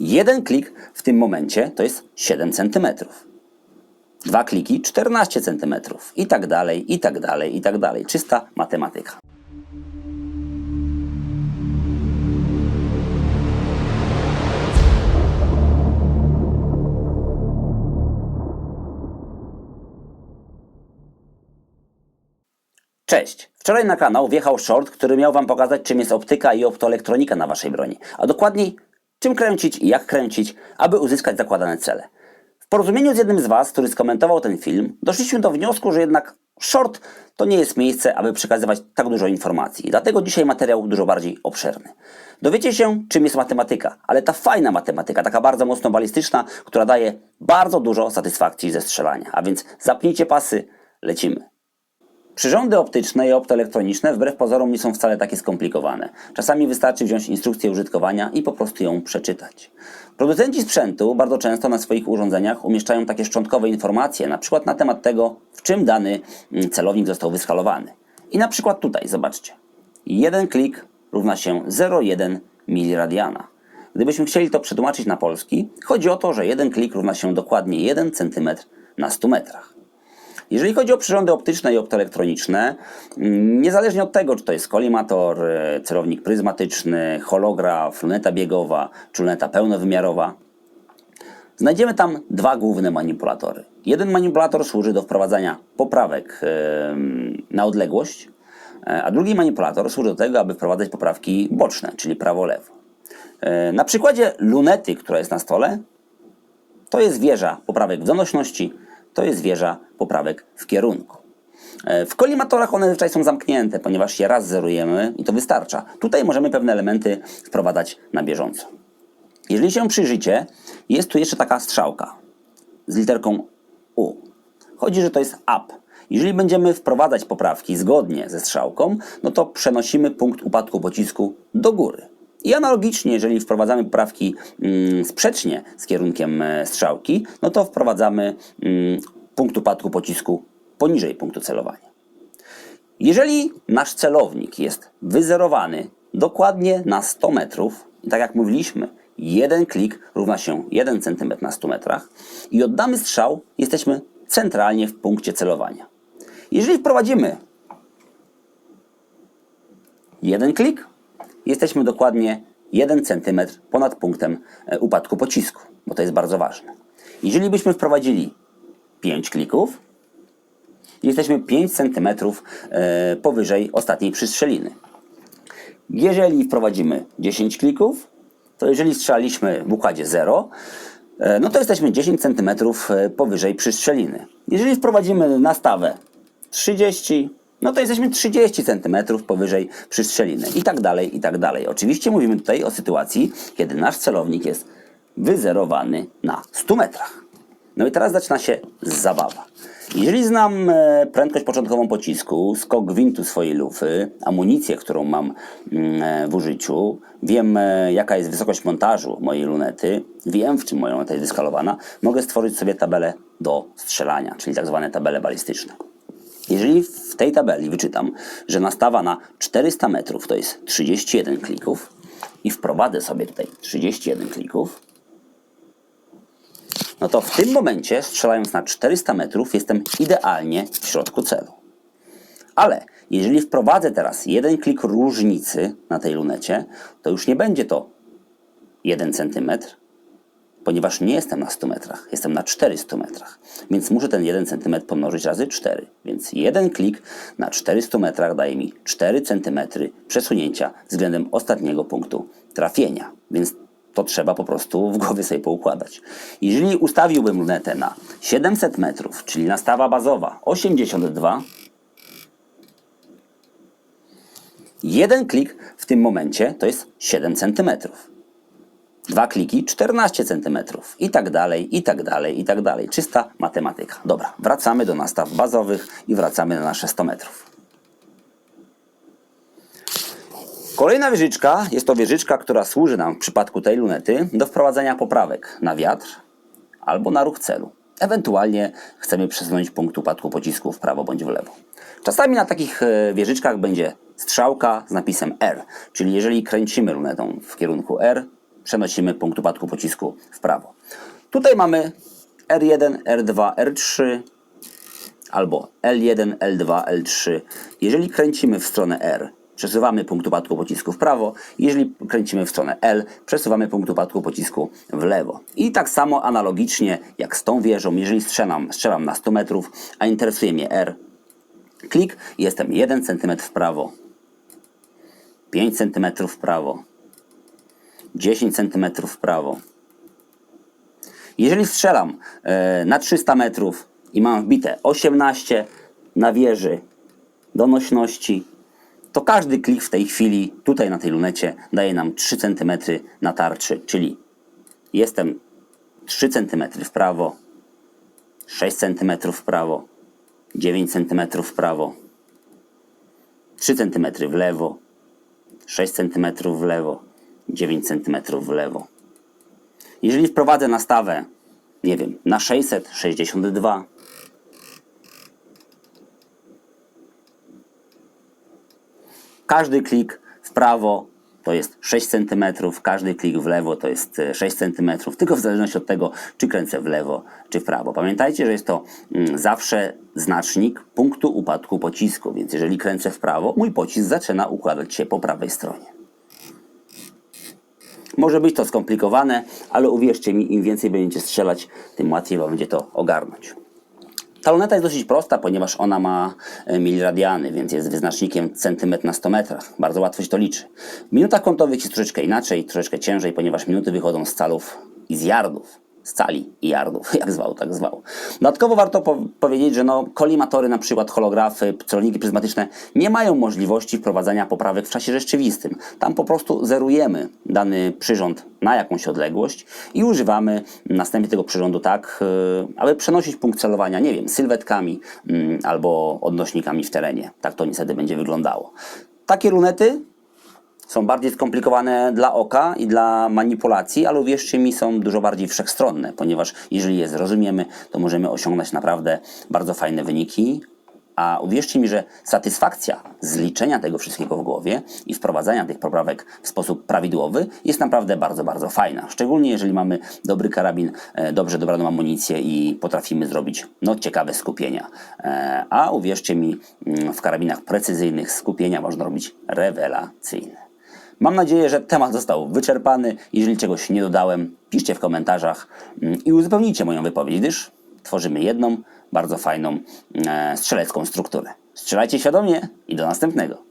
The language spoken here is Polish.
Jeden klik w tym momencie to jest 7 cm. Dwa kliki 14 cm. I tak dalej, i tak dalej, i tak dalej. Czysta matematyka. Cześć! Wczoraj na kanał wjechał short, który miał Wam pokazać, czym jest optyka i optoelektronika na Waszej broni, a dokładniej, czym kręcić i jak kręcić, aby uzyskać zakładane cele. W porozumieniu z jednym z Was, który skomentował ten film, doszliśmy do wniosku, że jednak short to nie jest miejsce, aby przekazywać tak dużo informacji. Dlatego dzisiaj materiał dużo bardziej obszerny. Dowiecie się, czym jest matematyka, ale ta fajna matematyka, taka bardzo mocno balistyczna, która daje bardzo dużo satysfakcji ze strzelania. A więc zapnijcie pasy, lecimy. Przyrządy optyczne i optoelektroniczne wbrew pozorom nie są wcale takie skomplikowane. Czasami wystarczy wziąć instrukcję użytkowania i po prostu ją przeczytać. Producenci sprzętu bardzo często na swoich urządzeniach umieszczają takie szczątkowe informacje, na przykład na temat tego, w czym dany mm, celownik został wyskalowany. I na przykład tutaj, zobaczcie. Jeden klik równa się 0,1 miliradiana. Gdybyśmy chcieli to przetłumaczyć na polski, chodzi o to, że jeden klik równa się dokładnie 1 cm na 100 metrach. Jeżeli chodzi o przyrządy optyczne i optoelektroniczne, mm, niezależnie od tego, czy to jest kolimator, e, celownik pryzmatyczny, holograf, luneta biegowa czy luneta pełnowymiarowa, znajdziemy tam dwa główne manipulatory. Jeden manipulator służy do wprowadzania poprawek em, na odległość, e, a drugi manipulator służy do tego, aby wprowadzać poprawki boczne, czyli prawo-lewo. E, Na przykładzie lunety, która jest na stole, to jest wieża poprawek w donośności, to jest wieża poprawek w kierunku. E, W kolimatorach one zazwyczaj są zamknięte, ponieważ je raz zerujemy i to wystarcza. Tutaj możemy pewne elementy wprowadzać na bieżąco. Jeżeli się przyjrzycie, jest tu jeszcze taka strzałka z literką U. Chodzi, że to jest up. Jeżeli będziemy wprowadzać poprawki zgodnie ze strzałką, no to przenosimy punkt upadku pocisku do góry. I analogicznie, jeżeli wprowadzamy poprawki mm, sprzecznie z kierunkiem e, strzałki, no to wprowadzamy mm, punkt upadku pocisku poniżej punktu celowania. Jeżeli nasz celownik jest wyzerowany dokładnie na 100 metrów, i tak jak mówiliśmy, jeden klik równa się 1 cm na 100 metrach i oddamy strzał, jesteśmy centralnie w punkcie celowania. Jeżeli wprowadzimy jeden klik, jesteśmy dokładnie 1 cm ponad punktem e, upadku pocisku, bo to jest bardzo ważne. Jeżeli byśmy wprowadzili 5 klików, jesteśmy 5 cm e, powyżej ostatniej przystrzeliny. Jeżeli wprowadzimy 10 klików, to jeżeli strzelaliśmy w układzie 0, e, no to jesteśmy 10 cm powyżej przystrzeliny. Jeżeli wprowadzimy nastawę 30, no to jesteśmy 30 cm powyżej przystrzeliny i tak dalej, i tak dalej. Oczywiście mówimy tutaj o sytuacji, kiedy nasz celownik jest wyzerowany na 100 metrach. No i teraz zaczyna się zabawa. Jeżeli znam e, prędkość początkową pocisku, skok gwintu swojej lufy, amunicję, którą mam mm, e, w użyciu, wiem e, jaka jest wysokość montażu mojej lunety, wiem w czym moja luneta jest wyskalowana, mogę stworzyć sobie tabelę do strzelania, czyli tak zwane tabele balistyczne. Jeżeli w tej tabeli wyczytam, że nastawa na 400 metrów to jest 31 klików i wprowadzę sobie tutaj 31 klików, no to w tym momencie, strzelając na 400 metrów, jestem idealnie w środku celu. Ale jeżeli wprowadzę teraz jeden klik różnicy na tej lunecie, to już nie będzie to 1 cm, ponieważ nie jestem na 100 metrach, jestem na 400 metrach. Więc muszę ten 1 cm pomnożyć razy 4. Więc jeden klik na 400 metrach daje mi 4 cm przesunięcia względem ostatniego punktu trafienia. Więc to trzeba po prostu w głowie sobie poukładać. Jeżeli ustawiłbym lunetę na 700 metrów, czyli nastawa bazowa 82, jeden klik w tym momencie to jest 7 cm. Dwa kliki 14 cm i tak dalej, i tak dalej, i tak dalej. Czysta matematyka. Dobra, wracamy do nastaw bazowych i wracamy na nasze 100 metrów. Kolejna wieżyczka jest to wieżyczka, która służy nam w przypadku tej lunety do wprowadzenia poprawek na wiatr albo na ruch celu. Ewentualnie chcemy przesunąć punkt upadku pocisku w prawo bądź w lewo. Czasami na takich e, wieżyczkach będzie strzałka z napisem R, czyli jeżeli kręcimy lunetą w kierunku R, przenosimy punkt upadku pocisku w prawo. Tutaj mamy R1, R2, R3 albo L1, L2, L3. Jeżeli kręcimy w stronę R, przesuwamy punkt upadku pocisku w prawo. Jeżeli kręcimy w stronę L, przesuwamy punkt upadku pocisku w lewo. I tak samo analogicznie jak z tą wieżą, jeżeli strzelam, strzelam na 100 metrów, a interesuje mnie R, klik, jestem 1 cm w prawo, 5 cm w prawo, 10 cm w prawo. Jeżeli strzelam e, na 300 metrów i mam wbite 18 na wieży donośności, to każdy klik w tej chwili tutaj na tej lunecie daje nam 3 cm na tarczy, czyli jestem 3 cm w prawo, 6 cm w prawo, 9 cm w prawo, 3 cm w lewo, 6 cm w lewo, 9 cm w lewo. Jeżeli wprowadzę nastawę, nie wiem, na 662, każdy klik w prawo to jest 6 cm, każdy klik w lewo to jest e, 6 cm, tylko w zależności od tego, czy kręcę w lewo, czy w prawo. Pamiętajcie, że jest to mm, zawsze znacznik punktu upadku pocisku, więc jeżeli kręcę w prawo, mój pocisk zaczyna układać się po prawej stronie. Może być to skomplikowane, ale uwierzcie mi, im więcej będziecie strzelać, tym łatwiej Wam będzie to ogarnąć. Ta luneta jest dosyć prosta, ponieważ ona ma e, miliradiany, więc jest wyznacznikiem centymetr na 100 metrach. Bardzo łatwo się to liczy. W minutach kątowych jest troszeczkę inaczej, troszeczkę ciężej, ponieważ minuty wychodzą z calów i z yardów. Z cali i yardów, jak zwał, tak zwał. Dodatkowo warto po powiedzieć, że no, kolimatory, na przykład holografy, celowniki pryzmatyczne nie mają możliwości wprowadzania poprawek w czasie rzeczywistym. Tam po prostu zerujemy dany przyrząd na jakąś odległość i używamy następnie tego przyrządu tak, yy, aby przenosić punkt celowania, nie wiem, sylwetkami mm, albo odnośnikami w terenie. Tak to niestety będzie wyglądało. Takie lunety są bardziej skomplikowane dla oka i dla manipulacji, ale uwierzcie mi, są dużo bardziej wszechstronne, ponieważ jeżeli je zrozumiemy, to możemy osiągnąć naprawdę bardzo fajne wyniki. A uwierzcie mi, że satysfakcja z liczenia tego wszystkiego w głowie i wprowadzania tych poprawek w sposób prawidłowy jest naprawdę bardzo, bardzo fajna. Szczególnie jeżeli mamy dobry karabin, e, dobrze dobraną amunicję i potrafimy zrobić no, ciekawe skupienia. E, A uwierzcie mi, mm, w karabinach precyzyjnych skupienia można robić rewelacyjne. Mam nadzieję, że temat został wyczerpany. Jeżeli czegoś nie dodałem, piszcie w komentarzach mm, i uzupełnijcie moją wypowiedź, gdyż tworzymy jedną bardzo fajną e, strzelecką strukturę. Strzelajcie świadomie i do następnego.